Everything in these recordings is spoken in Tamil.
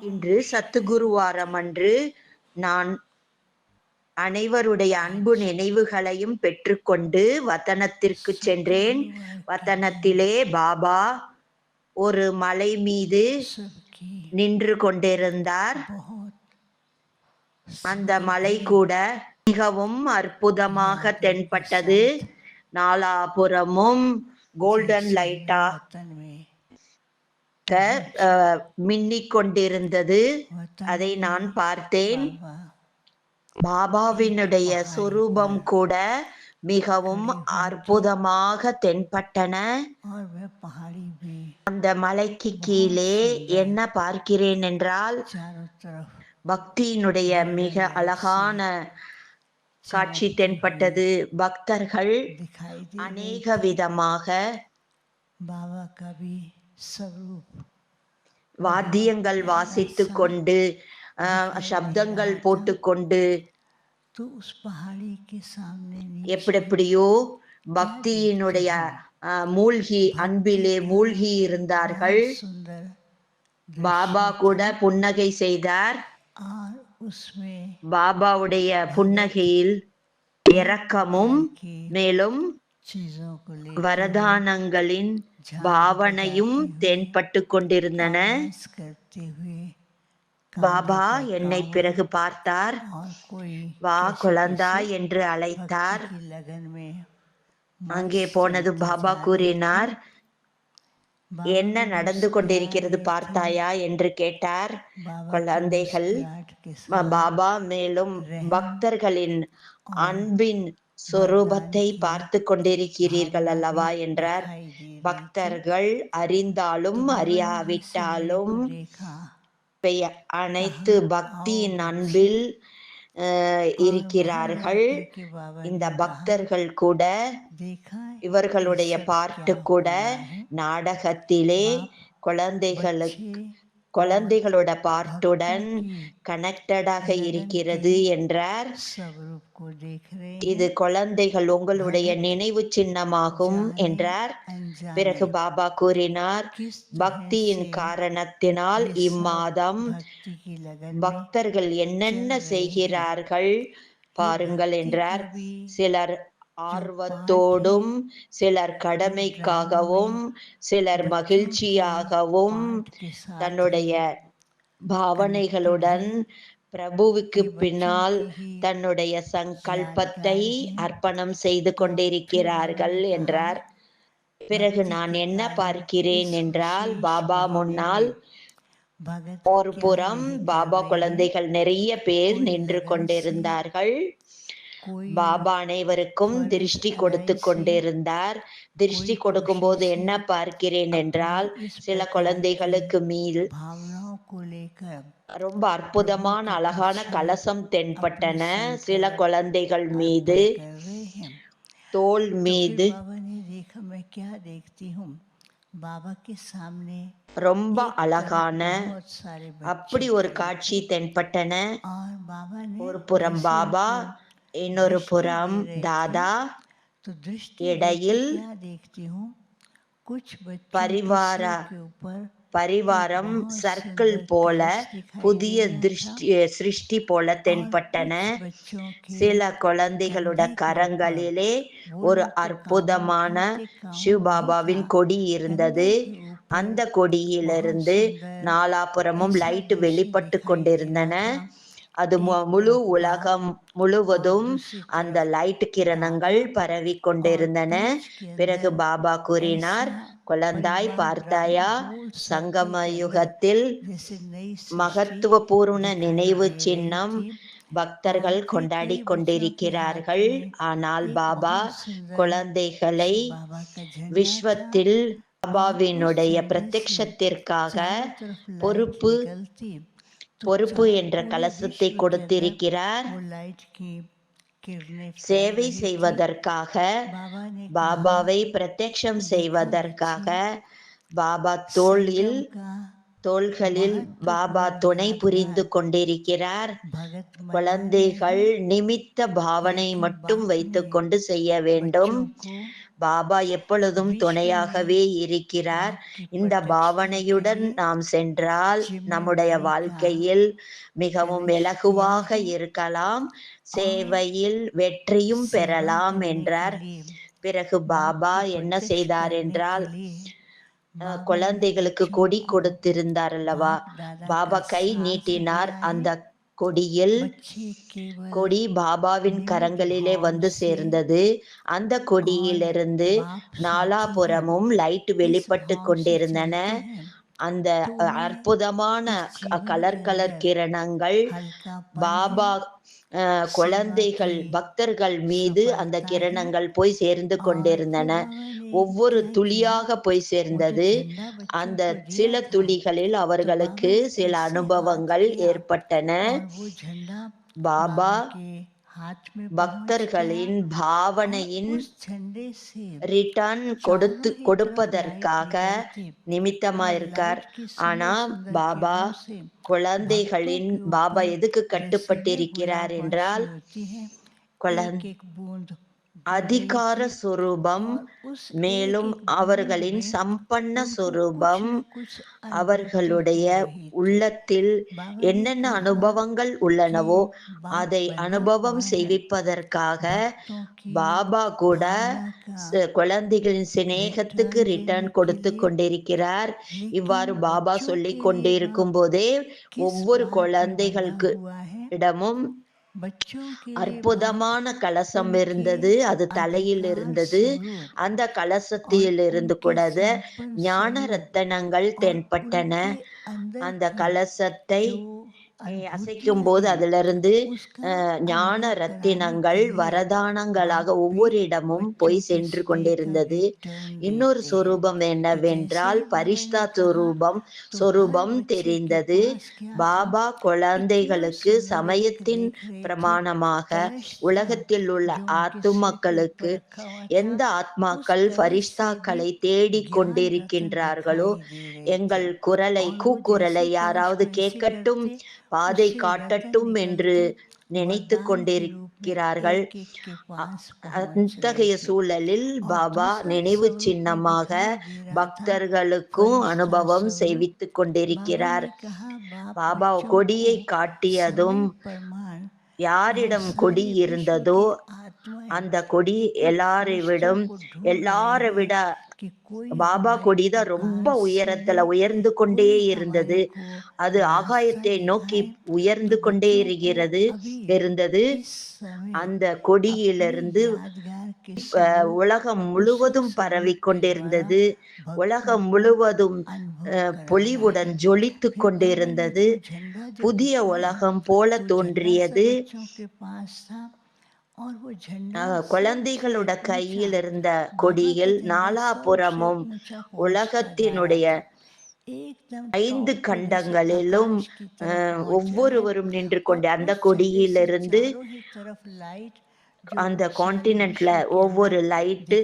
இன்று சத்துகுருவாரம் அன்று நான் அனைவருடைய அன்பு நினைவுகளையும் பெற்றுக்கொண்டு வத்தனத்திற்கு சென்றேன். வதனத்திலே பாபா ஒரு மலை மீது நின்று கொண்டிருந்தார். அந்த மலை கூட மிகவும் அற்புதமாக தென்பட்டது. நாலாபுறமும் கோல்டன் லைட்டா மின்னிக் கொண்டிருந்தது அதை நான் பார்த்தேன். பாபாவினுடைய சொரூபம் கூட மிகவும் அற்புதமாக தென்பட்டன. அந்த மலைக்கு கீழே என்ன பார்க்கிறேன் என்றால் பக்தியினுடைய மிக அழகான காட்சி தென்பட்டது. பக்தர்கள் அநேக விதமாக பாபா கவி வாத்தியங்கள் வாசித்து கொண்டு சப்தங்கள் போட்டுக்கொண்டு எப்படி எப்படியோ பக்தியினுடைய மூழ்கி அன்பிலே மூழ்கி இருந்தார்கள். பாபா கூட புன்னகை செய்தார். பாபாவுடைய புன்னகையில் இறக்கமும் மேலும் வரதானங்களின் பாவனையும் தென்பட்டு கொண்டிருந்தன. பாபா என்னை பிறகு பார்த்தார். வா குழந்தா என்று அழைத்தார். அங்கே போனது பாபா கூறினார் என்ன நடந்து கொண்டிருக்கிறது பார்த்தாயா? என்று கேட்டார். குழந்தைகள் பாபா மேலும் பக்தர்களின் அன்பின் சொரூபத்தை பார்த்து கொண்டிருக்கிறீர்கள் அல்லவா என்றார். பக்தர்கள் அறிந்தாலும் அறியாவிட்டாலும் அனைத்து பக்தியின் அன்பில் இருக்கிறார்கள். இந்த பக்தர்கள் கூட இவர்களுடைய பாட்டு கூட நாடகத்திலே குழந்தைகளுக்கு குழந்தைகளோட பார்ட்டுடன் கனெக்டடாக இருக்கிறது என்றார். இது குழந்தைகள் உங்களுடைய நினைவு சின்னமாகும் என்றார். பிறகு பாபா கூறினார் பக்தியின் காரணத்தினால் இம்மாதம் பக்தர்கள் என்னென்ன செய்கிறார்கள்? பாருங்கள் என்றார். சிலர் ஆர்வத்தோடும் சிலர் கடமைக்காகவும் சிலர் மகிழ்ச்சியாகவும் தன்னுடைய பாவனைகளுடன் பிரபுவுக்கு பின்னால் தன்னுடைய சங்கல்பத்தை அர்ப்பணம் செய்து கொண்டிருக்கிறார்கள் என்றார். பிறகு நான் என்ன பார்க்கிறேன் என்றால் பாபா முன்னால் ஒரு புறம் பாபா குழந்தைகள் நிறைய பேர் நின்று கொண்டிருந்தார்கள். பாபா அனைவருக்கும் திருஷ்டி கொடுத்து கொண்டிருந்தார். திருஷ்டி கொடுக்கும் போது என்ன பார்க்கிறேன் என்றால் சில குழந்தைகளுக்கு மீள். ரொம்ப அற்புதமான அழகான கலசம் தென்பட்டன. சில குழந்தைகள் மீது. தோல் மீது. ரொம்ப அழகான அப்படி ஒரு காட்சி தென்பட்டன. ஒரு புறம் பாபா இன்னொரு புறம் தாதா இடையில் பரிவார பரிவாரம் சர்க்கிள் போல புதிய திருஷ்டி சிருஷ்டி போல தென்பட்டன. சில குழந்தைகளோட கரங்களிலே ஒரு அற்புதமான சிவபாபாவின் கொடி இருந்தது. அந்த கொடியிலிருந்து நாலாபுறமும் லைட் வெளிப்பட்டு கொண்டிருந்தன. அது முழு உலகம் முழுவதும் அந்த லைட் கிரணங்கள் பரவி கொண்டிருந்தன. பிறகு பாபா கூறினார் குழந்தாய் பார்த்தாயா? சங்கம யுகத்தில் மகத்துவ பூர்ண நினைவு சின்னம் பக்தர்கள் கொண்டாடி கொண்டிருக்கிறார்கள். ஆனால் பாபா குழந்தைகளை விஸ்வத்தில் பாபாவினுடைய பிரத்யக்ஷத்திற்காக பொறுப்பு பொறுப்பு என்ற கலசத்தை கொடுத்திருக்கிறார். சேவை செய்வதற்காக பாபாவை பிரத்யக்ஷம் செய்வதற்காக பாபா தோளில் தோள்களில் பாபா துணை புரிந்து கொண்டிருக்கிறார். குழந்தைகள் நிமித்த பாவனை மட்டும் வைத்துக்கொண்டு செய்ய வேண்டும். பாபா எப்பொழுதும் துணையாகவே இருக்கிறார். இந்த பாவனையுடன் நாம் சென்றால் நம்முடைய வாழ்க்கையில் மிகவும் இலகுவாக இருக்கலாம். சேவையில் வெற்றியும் பெறலாம் என்றார். பிறகு பாபா என்ன செய்தார் என்றால் குழந்தைகளுக்கு கொடி கொடுத்திருந்தார் அல்லவா? பாபா கை நீட்டினார். அந்த கொடியில் கொடி பாபாவின் கரங்களிலே வந்து சேர்ந்தது. அந்த கொடியிலிருந்து நாலாபுறமும் லைட் வெளிப்பட்டு கொண்டிருந்தன. அந்த அற்புதமான கலர் கலர் கிரணங்கள் பாபா குழந்தைகள் பக்தர்கள் மீது அந்த கிரணங்கள் போய் சேர்ந்து கொண்டிருந்தன. ஒவ்வொரு துளியாக போய் சேர்ந்தது. அந்த சில துளிகளில் அவர்களுக்கு சில அனுபவங்கள் ஏற்பட்டன. பாபா பக்தர்களின் பாவனையின் ரிட்டர்ன் கொடுத்து கொடுப்பதற்காக நிமித்தமா இருக்கார் ஆனா பாபா குழந்தைகளின் பாபா எதுக்கு கட்டுப்பட்டிருக்கிறார் என்றால் குழந்தை அதிகார சொரூபம் மேலும் அவர்களின் சம்பன்ன சொரூபம் அவர்களுடைய உள்ளத்தில் என்னென்ன அனுபவங்கள் உள்ளனவோ அதை அனுபவம் செய்விப்பதற்காக பாபா கூட குழந்தைகளின் சிநேகத்துக்கு ரிட்டர்ன் கொடுத்து கொண்டிருக்கிறார். இவ்வாறு பாபா சொல்லி கொண்டிருக்கும் போதே ஒவ்வொரு குழந்தைகளுக்கு இடமும் அற்புதமான கலசம் இருந்தது அது தலையில் இருந்தது. அந்த கலசத்தில் இருந்து கூடாத ஞான ரத்தனங்கள் தென்பட்டன. அந்த கலசத்தை அசைக்கும் போது அதிலிருந்து ஞான ரத்தினங்கள் வரதானங்களாக ஒவ்வொரு இடமும் போய் சென்று கொண்டிருந்தது இன்னொரு சொரூபம் என்னவென்றால் பரிஷ்தா சொரூபம். சொரூபம் தெரிந்தது. பாபா குழந்தைகளுக்கு சமயத்தின் பிரமாணமாக உலகத்தில் உள்ள ஆத்துமாக்களுக்கு எந்த ஆத்மாக்கள் பரிஷ்தாக்களை தேடிக் கொண்டிருக்கின்றார்களோ எங்கள் குரலை கூக்குரலை யாராவது கேட்கட்டும். பாதை காட்டட்டும் என்று நினைத்து கொண்டிருக்கிறார்கள். அத்தகைய சூழலில் பாபா நினைவு சின்னமாக பக்தர்களுக்கும் அனுபவம் செய்வித்துக் கொண்டிருக்கிறார். பாபா கொடியை காட்டியதும் யாரிடம் கொடி இருந்ததோ அந்த கொடி எல்லாரை விடும். எல்லாரை விட பாபா கொடிதான் ரொம்ப உயரத்துல உயர்ந்து கொண்டே இருந்தது. அது ஆகாயத்தை நோக்கி உயர்ந்து கொண்டே இருக்கிறது இருந்தது. அந்த கொடியிலிருந்து உலகம் முழுவதும் பரவி கொண்டிருந்தது. உலகம் முழுவதும் பொலிவுடன் ஜொலித்து கொண்டிருந்தது. புதிய உலகம் போல தோன்றியது. குழந்தைகளோட கையில் இருந்த கொடியில் நாலாபுறமும் உலகத்தினுடைய ஐந்து கண்டங்களிலும் ஒவ்வொருவரும் நின்று கொண்டு அந்த கொடியிலிருந்து அந்த கான்டினென்ட்ல ஒவ்வொரு லைட்டு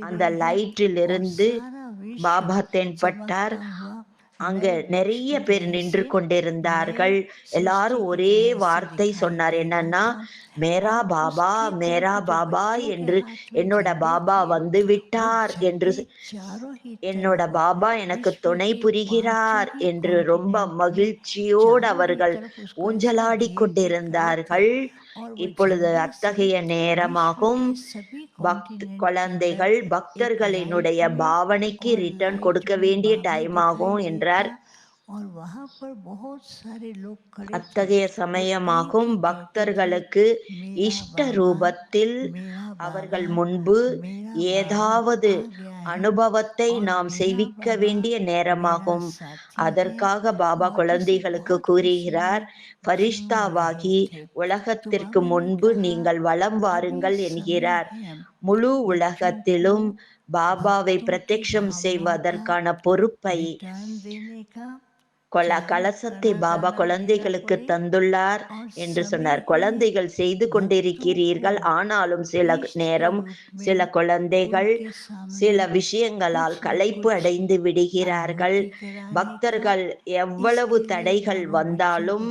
அந்த லைட்டிலிருந்து பாபா தென்பட்டார். அங்க நிறைய பேர் நின்று கொண்டிருந்தார்கள். எல்லாரும் ஒரே வார்த்தை சொன்னார். என்னன்னா மேரா பாபா மேரா பாபா என்று என்னோட பாபா வந்து விட்டார் என்று என்னோட பாபா எனக்கு துணை புரிகிறார் என்று ரொம்ப மகிழ்ச்சியோடு அவர்கள் ஊஞ்சலாடி கொண்டிருந்தார்கள். இப்பொழுது அத்தகைய நேரமாகும். பக்த் குழந்தைகள் பக்தர்களினுடைய பாவனைக்கு ரிட்டர்ன் கொடுக்க வேண்டிய டைம் ஆகும் என்றார். அத்தகைய சமயமாகும் பக்தர்களுக்கு இஷ்ட ரூபத்தில் அவர்கள் முன்பு ஏதாவது அனுபவத்தை நாம் செய்விக்க வேண்டிய நேரமாகும். அதற்காக பாபா குழந்தைகளுக்கு கூறுகிறார் பரிஷ்தாவாகி உலகத்திற்கு முன்பு நீங்கள் வளம் வாருங்கள் என்கிறார். முழு உலகத்திலும் பாபாவை பிரத்யக்ஷம் செய்வதற்கான பொறுப்பை கொல கலசத்தை பாபா குழந்தைகளுக்கு தந்துள்ளார் என்று சொன்னார். குழந்தைகள் செய்து கொண்டிருக்கிறீர்கள். ஆனாலும் சில நேரம் சில குழந்தைகள் சில விஷயங்களால் களைப்பு அடைந்து விடுகிறார்கள். பக்தர்கள் எவ்வளவு தடைகள் வந்தாலும்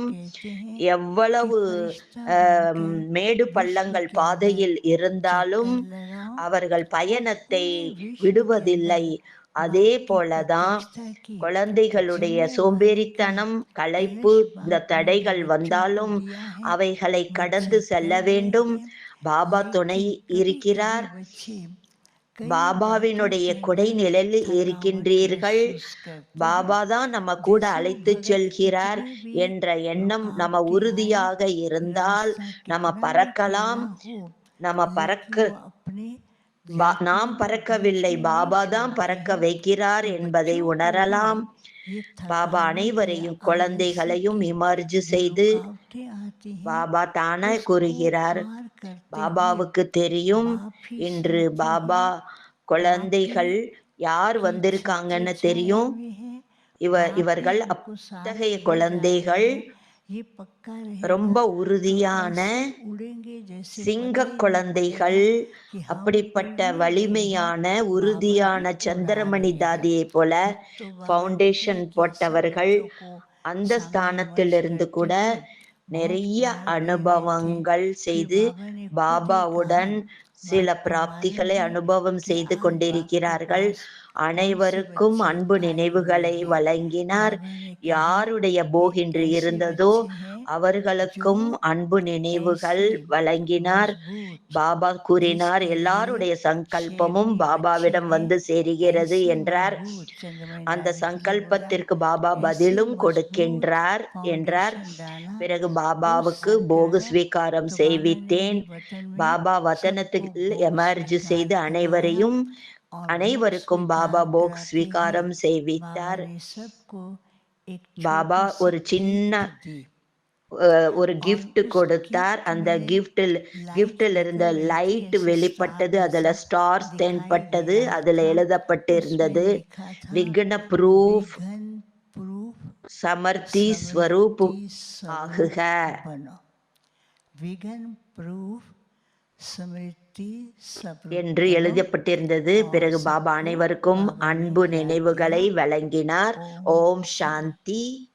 எவ்வளவு மேடு பள்ளங்கள் பாதையில் இருந்தாலும் அவர்கள் பயணத்தை விடுவதில்லை. அதே போலதான் குழந்தைகளுடைய சோம்பேறித்தனம் களைப்பு இந்த தடைகள் வந்தாலும் அவைகளை கடந்து செல்ல வேண்டும். பாபா துணை இருக்கிறார். பாபாவினுடைய குடை நிழலில் இருக்கின்றீர்கள். பாபா தான் நம்ம கூட அழைத்து செல்கிறார் என்ற எண்ணம் நம்ம உறுதியாக இருந்தால் நம்ம பறக்கலாம். நம்ம பறக்க நாம் பறக்கவில்லை. பாபா தான் பறக்க வைக்கிறார் என்பதை உணரலாம். பாபா அனைவரையும் குழந்தைகளையும் இமர்ஜு செய்து பாபா தானே கூறுகிறார். பாபாவுக்கு தெரியும் இன்று பாபா குழந்தைகள் யார் வந்திருக்காங்கன்னு தெரியும். இவ இவர்கள் அத்தகைய குழந்தைகள் ரொம்ப உறுதியான சிங்க குழந்தைகள் அப்படிப்பட்ட வலிமையான உறுதியான சந்திரமணி தாதியை போல ஃபவுண்டேஷன் போட்டவர்கள் அந்த ஸ்தானத்திலிருந்து கூட நிறைய அனுபவங்கள் செய்து பாபாவுடன் சில பிராப்திகளை அனுபவம் செய்து கொண்டிருக்கிறார்கள். அனைவருக்கும் அன்பு நினைவுகளை வழங்கினார். யாருடைய போகின்று இருந்ததோ அவர்களுக்கும் அன்பு நினைவுகள் வழங்கினார். பாபா கூறினார் எல்லாருடைய சங்கல்பமும் பாபாவிடம் வந்து சேருகிறது என்றார். அந்த சங்கல்பத்திற்கு பாபா பதிலும் கொடுக்கின்றார் என்றார். பிறகு பாபாவுக்கு போகு ஸ்வீகாரம் செய்வித்தேன். பாபா வதனத்துக்கு எமர்ஜு செய்து அனைவரையும் அனைவருக்கும் பாபா போக் ஸ்வீகாரம் செய்வித்தார். பாபா ஒரு சின்ன ஒரு கிஃப்ட் கொடுத்தார். அந்த கிஃப்டில் கிஃப்டில் இருந்த லைட் வெளிப்பட்டது அதுல ஸ்டார்ஸ் தென்பட்டது அதுல எழுதப்பட்டு இருந்தது விக்ன ப்ரூஃப் சமர்த்தி ஸ்வரூப் ஆகுக. விகன் ப்ரூஃப் சமர்த்தி என்று எழுதப்பட்டிருந்தது. பிறகு பாபா அனைவருக்கும் அன்பு நினைவுகளை வழங்கினார். ஓம் சாந்தி.